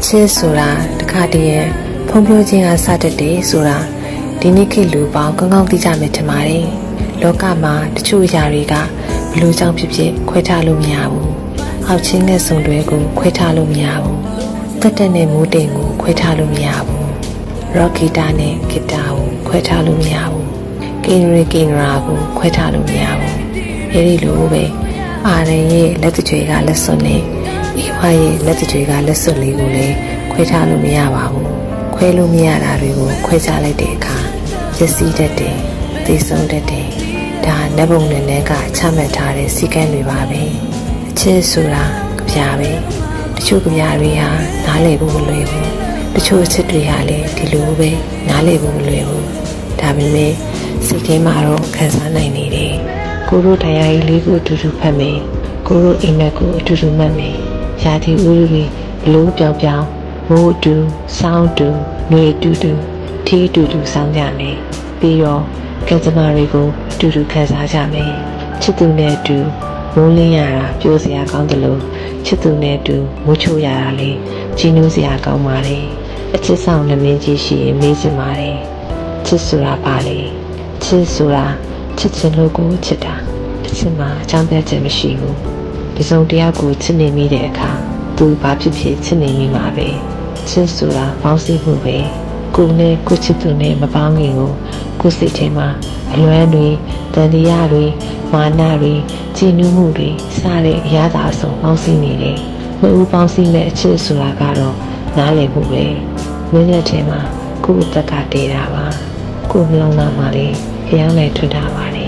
အချစ်ဆိုတာတခါတည်းရဲ့ဖုံးပြောခြင်းကစတတ်တယ်ဆိုတာဒီနေ့ခေတ်လူပေါင်းကောင်းကောင်းသိကြမယ်ထင်ပါတယ်လောကမှာတချို့အရာတွေကဘလို့ကြောင့်ဖြစ်ဖြစ်ခွဲခြားလို့မရဘူးအောက်ချင်းနဲ့စုံတွေကိုခွဲခြားလို့မရဘူးတက်တက်နဲ့မိုးတိမ်ကိုခွဲခြားလို့မရဘူးရော့ဂီတာနဲ့ဂီတာကိုခွဲခြားလို့မရဘူးကင်ရီကင်ရာကိုခွဲခြားလို့မရဘူးအဲဒီလိုပဲ အာရန်ရဲ့လက်တကြွေကလက်စွပ်နဲ့အေဝါရဲ့လက်တကြွေကလက်စွပ်လေးကိုလည်းခွဲခြားလို့မရပါဘူးခွဲလို့မရတာတွေကိုခွဲခြားလိုက်တဲ့အခါပျက်စီးတတ်တယ်သိဆုံးတတ်တယ်ဒါနတ်ဘုံနဲ့နဲ့ကချမှတ်ထားတဲ့စီကံတွေပါပဲအချစ်ဆိုတာကြပြပဲတချို့ကြပြတွေဟာနားလည်ဖို့မလွယ်ဘူးတချို့အချစ်တွေဟာလည်းဒီလိုပဲနားလည်ဖို့မလွယ်ဘူးဒါပေမဲ့စိတ်ထဲမှာတော့ခံစားနိုင်နေတယ် ကိုတို့တရားကြီးလေးကိုအတူတူဖတ်မယ်ကိုတို့အိမ်မက်ကိုအတူတူမှတ်မယ်ရာသီဥတုတွေဘလို့ပြောင်ပြောင်မိုးအတူစောင်းအတူနှွေအတူတူထီးအတူတူစောင်းကြမယ်ပြီးတော့ကံစမာတွေကိုအတူတူခံစားကြမယ်ချစ်သူနဲ့အတူမိုးလင်းရတာပြိုးစရာကောင်းတယ်လို့ချစ်သူနဲ့အတူမိုးချိုးရတာလေကြည်နူးစရာကောင်းပါလေအချစ်ဆောင်လည်းမင်းကြီးရှိရင်မေးစင်ပါလေချစ်ဆိုတာပါလေချစ်ဆိုတာ ချစ်ချင်လို့ကိုချစ်တာတစ်ချစ်မှာအကြောင်းပြချက်မရှိဘူးဒီစုံတယောက်ကိုချစ်နေမိတဲ့အခါသူဘာဖြစ်ဖြစ်ချစ်နေမိမှာပဲချစ်ဆိုတာပေါင်းစည်းမှုပဲကိုယ်နဲ့ကိုယ်ချစ်သူနဲ့မပေါင်းခင်ကိုကိုယ်စိတ်ထဲမှာအလွမ်းတွေတန်တရားတွေမာနတွေကြည်နူးမှုတွေစတဲ့အရာသာအဆုံးပေါင်းစည်းနေတယ်မဦးပေါင်းစည်းမဲ့အချစ်ဆိုတာကတော့နားလည်မှုပဲမင်းလက်ထဲမှာကိုယ့်အသက်ကတည်တာပါကိုယ်နှလုံးသားမှာလေဖျော င်းနေထွန်းထားပါတယ်